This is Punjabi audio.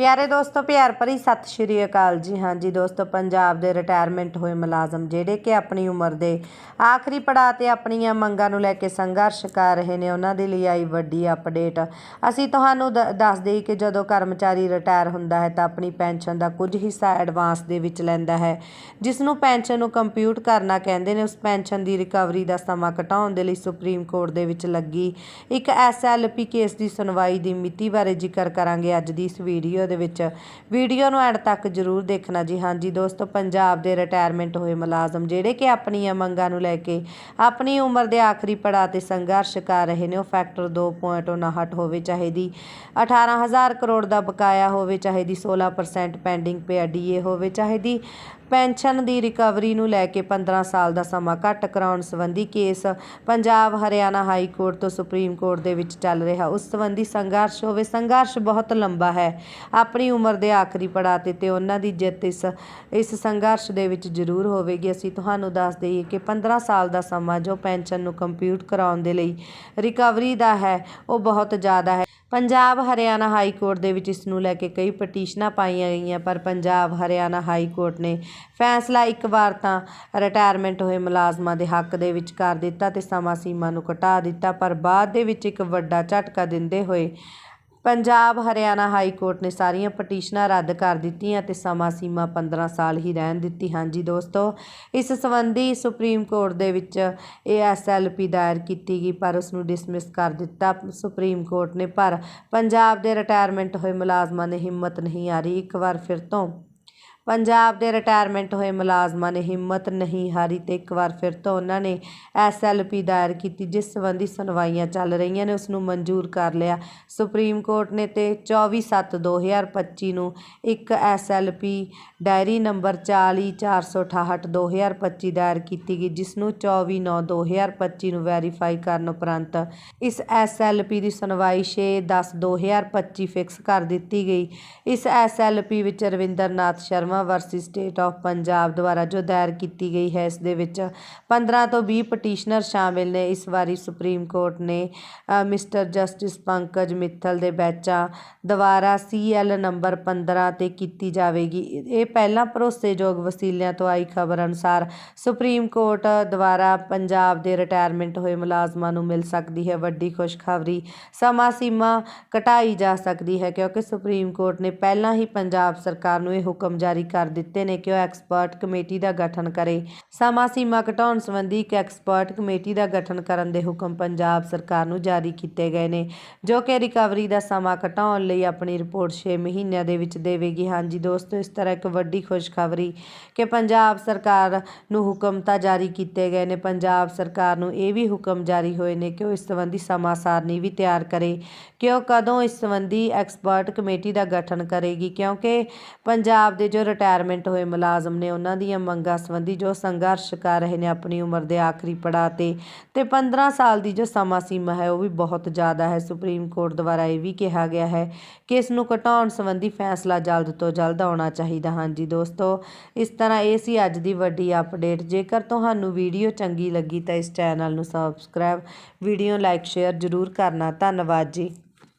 ਪਿਆਰੇ ਦੋਸਤੋ, ਪਿਆਰ ਭਰੀ ਸਤਿ ਸ਼੍ਰੀ ਅਕਾਲ ਜੀ। ਹਾਂਜੀ ਦੋਸਤੋ, ਪੰਜਾਬ ਦੇ ਰਿਟਾਇਰਮੈਂਟ ਹੋਏ ਮੁਲਾਜ਼ਮ ਜਿਹੜੇ ਕਿ ਆਪਣੀ ਉਮਰ ਦੇ ਆਖਰੀ ਪੜਾਅ ਤੇ ਆਪਣੀਆਂ ਮੰਗਾਂ ਨੂੰ ਲੈ ਕੇ ਸੰਘਰਸ਼ ਕਰ ਰਹੇ ਨੇ, ਉਹਨਾਂ ਦੇ ਲਈ ਆਈ ਵੱਡੀ ਅਪਡੇਟ ਅਸੀਂ ਤੁਹਾਨੂੰ ਦ- ਦੱਸ ਦੇਈ ਕਿ ਜਦੋਂ ਕਰਮਚਾਰੀ ਰਿਟਾਇਰ ਹੁੰਦਾ ਹੈ ਤਾਂ ਆਪਣੀ ਪੈਨਸ਼ਨ ਦਾ ਕੁਝ ਹਿੱਸਾ ਐਡਵਾਂਸ ਦੇ ਵਿੱਚ ਲੈਂਦਾ ਹੈ ਜਿਸ ਨੂੰ ਪੈਨਸ਼ਨ ਨੂੰ ਕੰਪਿਊਟ ਕਰਨਾ ਕਹਿੰਦੇ ਨੇ। ਉਸ ਪੈਨਸ਼ਨ ਦੀ ਰਿਕਵਰੀ ਦਾ ਸਮਾਂ ਘਟਾਉਣ ਦੇ ਲਈ ਸੁਪਰੀਮ ਕੋਰਟ ਦੇ ਵਿੱਚ ਲੱਗੀ ਇੱਕ ਐਸਐਲਪੀ ਕੇਸ ਦੀ ਸੁਣਵਾਈ ਦੀ ਮਿਤੀ ਬਾਰੇ ਜ਼ਿਕਰ ਕਰਾਂਗੇ ਅੱਜ ਦੀ ਇਸ ਵੀਡੀਓ ਦੇ ਵਿੱਚ। ਵੀਡੀਓ ਨੂੰ ਐਂਡ ਤੱਕ ਜ਼ਰੂਰ ਦੇਖਣਾ ਜੀ। ਹਾਂਜੀ ਦੋਸਤੋ, ਪੰਜਾਬ ਦੇ ਰਿਟਾਇਰਮੈਂਟ ਹੋਏ ਮੁਲਾਜ਼ਮ ਜਿਹੜੇ ਕਿ ਆਪਣੀਆਂ ਮੰਗਾਂ ਨੂੰ ਲੈ ਕੇ ਆਪਣੀ ਉਮਰ ਦੇ ਆਖਰੀ ਪੜਾਅ ਤੇ ਸੰਘਰਸ਼ ਕਰ ਰਹੇ ਨੇ, ਉਹ ਫੈਕਟਰ 2.59 ਹੋਵੇ, ਚਾਹੇ ਦੀ 18000 ਕਰੋੜ ਦਾ ਬਕਾਇਆ ਹੋਵੇ, ਚਾਹੇ ਦੀ 16% ਪੈਂਡਿੰਗ ਪਿਆ ਡੀਏ ਹੋਵੇ, ਚਾਹੇ ਦੀ ਪੈਨਸ਼ਨ ਦੀ ਰਿਕਵਰੀ ਨੂੰ ਲੈ ਕੇ 15 ਸਾਲ ਦਾ ਸਮਾਂ ਘੱਟ ਕਰਾਉਣ ਸੰਬੰਧੀ case Punjab Haryana high court ਤੋਂ ਸੁਪਰੀਮ ਕੋਰਟ ਦੇ ਵਿੱਚ ਚੱਲ ਰਿਹਾ। ਉਸ ਸੰਬੰਧੀ ਸੰਘਰਸ਼ ਹੋਵੇ, ਸੰਘਰਸ਼ ਬਹੁਤ ਲੰਬਾ ਹੈ। ਆਪਣੀ ਉਮਰ ਦੇ ਆਖਰੀ ਪੜਾਅ ਤੇ ਤੇ ਉਹਨਾਂ ਦੀ ਜਿੱਤ ਇਸ ਇਸ ਸੰਘਰਸ਼ ਦੇ ਵਿੱਚ ਜ਼ਰੂਰ ਹੋਵੇਗੀ। ਅਸੀਂ ਤੁਹਾਨੂੰ ਦੱਸ ਦਈਏ ਕਿ 15 ਸਾਲ ਦਾ ਸਮਾਂ ਜੋ ਪੈਨਸ਼ਨ ਨੂੰ ਕੰਪਿਊਟ ਕਰਾਉਣ ਦੇ ਲਈ ਰਿਕਵਰੀ ਦਾ ਹੈ, ਉਹ ਬਹੁਤ ਜ਼ਿਆਦਾ ਹੈ। ਪੰਜਾਬ ਹਰਿਆਣਾ ਹਾਈ ਕੋਰਟ ਦੇ ਵਿੱਚ ਇਸ ਨੂੰ ਲੈ ਕੇ ਕਈ ਪਟੀਸ਼ਨਾਂ ਪਾਈਆਂ ਗਈਆਂ, ਪਰ ਪੰਜਾਬ ਹਰਿਆਣਾ ਹਾਈ ਕੋਰਟ ਨੇ ਫੈਸਲਾ ਇੱਕ ਵਾਰ ਤਾਂ ਰਿਟਾਇਰਮੈਂਟ ਹੋਏ ਮੁਲਾਜ਼ਮਾਂ ਦੇ ਹੱਕ ਦੇ ਵਿੱਚ ਕਰ ਦਿੱਤਾ ਤੇ ਸਮਾਂ ਸੀਮਾ ਨੂੰ ਘਟਾ ਦਿੱਤਾ, ਪਰ ਬਾਅਦ ਦੇ ਵਿੱਚ ਇੱਕ ਵੱਡਾ ਝਟਕਾ ਦਿੰਦੇ ਹੋਏ ਪੰਜਾਬ ਹਰਿਆਣਾ ਹਾਈ ਕੋਰਟ ਨੇ ਸਾਰੀਆਂ ਪਟੀਸ਼ਨਾਂ ਰੱਦ ਕਰ ਦਿੱਤੀਆਂ ਤੇ ਸਮਾਂ ਸੀਮਾ 15 ਸਾਲ ਹੀ ਰਹਿਣ ਦਿੱਤੀ। ਹਾਂਜੀ ਦੋਸਤੋ, ਇਸ ਸੰਬੰਧੀ ਸੁਪਰੀਮ ਕੋਰਟ ਦੇ ਵਿੱਚ ਇਹ ਐਸਐਲਪੀ ਦਾਇਰ ਕੀਤੀ ਗਈ, ਪਰ ਉਸ ਨੂੰ ਡਿਸਮਿਸ ਕਰ ਦਿੱਤਾ ਸੁਪਰੀਮ ਕੋਰਟ ਨੇ। ਪਰ ਪੰਜਾਬ ਦੇ ਰਿਟਾਇਰਮੈਂਟ ਹੋਏ ਮੁਲਾਜ਼ਮਾਂ ਨੇ ਹਿੰਮਤ ਨਹੀਂ ਹਾਰੀ। ਇੱਕ ਵਾਰ ਫਿਰ ਤੋਂ ਪੰਜਾਬ ਦੇ ਰਿਟਾਇਰਮੈਂਟ ਹੋਏ ਮੁਲਾਜ਼ਮਾਂ ਨੇ ਹਿੰਮਤ ਨਹੀਂ ਹਾਰੀ ਤੇ ਇੱਕ ਵਾਰ ਫਿਰ ਤੋਂ ਉਹਨਾਂ ਨੇ ਐਸਐਲਪੀ ਦਾਇਰ ਕੀਤੀ, ਜਿਸ ਸੰਬੰਧੀ ਸੁਣਵਾਈਆਂ ਚੱਲ ਰਹੀਆਂ ਨੇ ਉਸ ਨੂੰ ਮਨਜ਼ੂਰ ਕਰ ਲਿਆ। ਸੁਪਰੀਮ ਕੋਰਟ ਨੇ ਤੇ 24/7/2025 ਨੂੰ ਇੱਕ ਐਸਐਲਪੀ ਡਾਇਰੀ ਨੰਬਰ 40468/2025 ਦਾਇਰ ਕੀਤੀ ਗਈ, ਜਿਸ ਨੂੰ 24/9/2025 ਨੂੰ ਵੈਰੀਫਾਈ ਕਰਨ ਉਪਰੰਤ ਇਸ ਐਸਐਲਪੀ ਦੀ ਸੁਣਵਾਈ 6/10/2025 ਫਿਕਸ ਕਰ ਦਿੱਤੀ ਗਈ। ਇਸ ਐਸਐਲਪੀ ਵਿੱਚ Ravindranath Sharma versus state of Punjab ਦੁਆਰਾ ਜੋ ਦਾਇਰ ਕੀਤੀ ਗਈ ਹੈ, ਇਸ ਦੇ ਵਿੱਚ 15 ਤੋਂ 20 ਪਟੀਸ਼ਨਰ ਸ਼ਾਮਿਲ ਨੇ। ਇਸ ਵਾਰੀ ਸੁਪਰੀਮ ਕੋਰਟ ਨੇ ਮਿਸਟਰ ਜਸਟਿਸ ਪੰਕਜ ਮਿੱਥਲ ਦੇ ਬੈਚਾਂ ਦੁਆਰਾ ਸੀਐਲ ਨੰਬਰ 15 ਤੇ ਕੀਤੀ ਜਾਵੇਗੀ। ਇਹ ਪਹਿਲਾਂ ਭਰੋਸੇਯੋਗ ਵਸੀਲਿਆਂ ਤੋਂ ਆਈ ਖਬਰ ਅਨੁਸਾਰ ਸੁਪਰੀਮ ਕੋਰਟ ਦੁਆਰਾ ਪੰਜਾਬ ਦੇ ਰਿਟਾਇਰਮੈਂਟ ਹੋਏ ਮੁਲਾਜ਼ਮਾਂ ਨੂੰ ਮਿਲ ਸਕਦੀ ਹੈ। ਵੱਡੀ ਖੁਸ਼ਖਬਰੀ, ਸਮਾਂ ਸੀਮਾ ਘਟਾਈ ਜਾ ਸਕਦੀ ਹੈ ਕਿਉਂਕਿ ਸੁਪਰੀਮ ਕੋਰਟ ਨੇ ਪਹਿਲਾਂ ਹੀ ਪੰਜਾਬ ਸਰਕਾਰ ਨੂੰ ਇਹ ਹੁਕਮ ਜਾਰੀ ਕਰ ਦਿੱਤੇ ਨੇ ਕਿ ਉਹ ਐਕਸਪਰਟ ਕਮੇਟੀ ਦਾ ਗਠਨ ਕਰੇ। ਸਮਾਂ ਸੀਮਾ ਘਟਾਉਣ ਸੰਬੰਧੀ ਇੱਕ ਐਕਸਪਰਟ ਕਮੇਟੀ ਦਾ ਗਠਨ ਕਰਨ ਦੇ ਹੁਕਮ ਪੰਜਾਬ ਸਰਕਾਰ ਨੂੰ ਜਾਰੀ ਕੀਤੇ ਗਏ ਨੇ, ਜੋ ਕਿ ਰਿਕਵਰੀ ਦਾ ਸਮਾਂ ਘਟਾਉਣ ਲਈ ਆਪਣੀ ਰਿਪੋਰਟ 6 ਮਹੀਨਿਆਂ ਦੇ ਵਿੱਚ ਦੇਵੇਗੀ। ਹਾਂਜੀ ਦੋਸਤੋ, ਇਸ ਤਰ੍ਹਾਂ ਇੱਕ ਵੱਡੀ ਖੁਸ਼ਖਬਰੀ ਕਿ ਪੰਜਾਬ ਸਰਕਾਰ ਨੂੰ ਹੁਕਮ ਤਾਂ ਜਾਰੀ ਕੀਤੇ ਗਏ ਨੇ, ਪੰਜਾਬ ਸਰਕਾਰ ਨੂੰ ਇਹ ਵੀ ਹੁਕਮ ਜਾਰੀ ਹੋਏ ਨੇ ਕਿ ਉਹ ਇਸ ਸੰਬੰਧੀ ਸਮਾਂ ਸਾਰਨੀ ਵੀ ਤਿਆਰ ਕਰੇ ਕਿ ਉਹ ਕਦੋਂ ਇਸ ਸੰਬੰਧੀ ਐਕਸਪਰਟ ਕਮੇਟੀ ਦਾ ਗਠਨ ਕਰੇਗੀ, ਕਿਉਂਕਿ ਪੰਜਾਬ ਦੇ ਜੋ ਰਿਟਾਇਰਮੈਂਟ ਹੋਏ ਮੁਲਾਜ਼ਮ ਨੇ ਉਹਨਾਂ ਦੀਆਂ ਮੰਗਾਂ ਸੰਬੰਧੀ ਜੋ ਸੰਘਰਸ਼ ਕਰ ਰਹੇ ਨੇ ਆਪਣੀ ਉਮਰ ਦੇ ਆਖਰੀ ਪੜਾਅ ਤੇ ਤੇ 15 ਸਾਲ ਦੀ ਜੋ ਸਮਾਂ ਸੀਮਾ ਹੈ ਉਹ ਵੀ ਬਹੁਤ ਜ਼ਿਆਦਾ ਹੈ। ਸੁਪਰੀਮ ਕੋਰਟ ਦੁਆਰਾ ਇਹ ਵੀ ਕਿਹਾ ਗਿਆ ਹੈ ਕਿ ਇਸ ਨੂੰ ਘਟਾਉਣ ਸੰਬੰਧੀ ਫੈਸਲਾ ਜਲਦ ਤੋਂ ਜਲਦ ਆਉਣਾ ਚਾਹੀਦਾ। ਹਾਂਜੀ ਦੋਸਤੋ, ਇਸ ਤਰ੍ਹਾਂ ਇਹ ਸੀ ਅੱਜ ਦੀ ਵੱਡੀ ਅਪਡੇਟ ਜੇਕਰ ਤੁਹਾਨੂੰ ਵੀਡੀਓ ਚੰਗੀ ਲੱਗੀ ਤਾਂ ਇਸ ਚੈਨਲ ਨੂੰ ਸਬਸਕ੍ਰਾਈਬ ਵੀਡੀਓ ਲਾਈਕ ਸ਼ੇਅਰ ਜ਼ਰੂਰ ਕਰਨਾ। ਧੰਨਵਾਦ ਜੀ।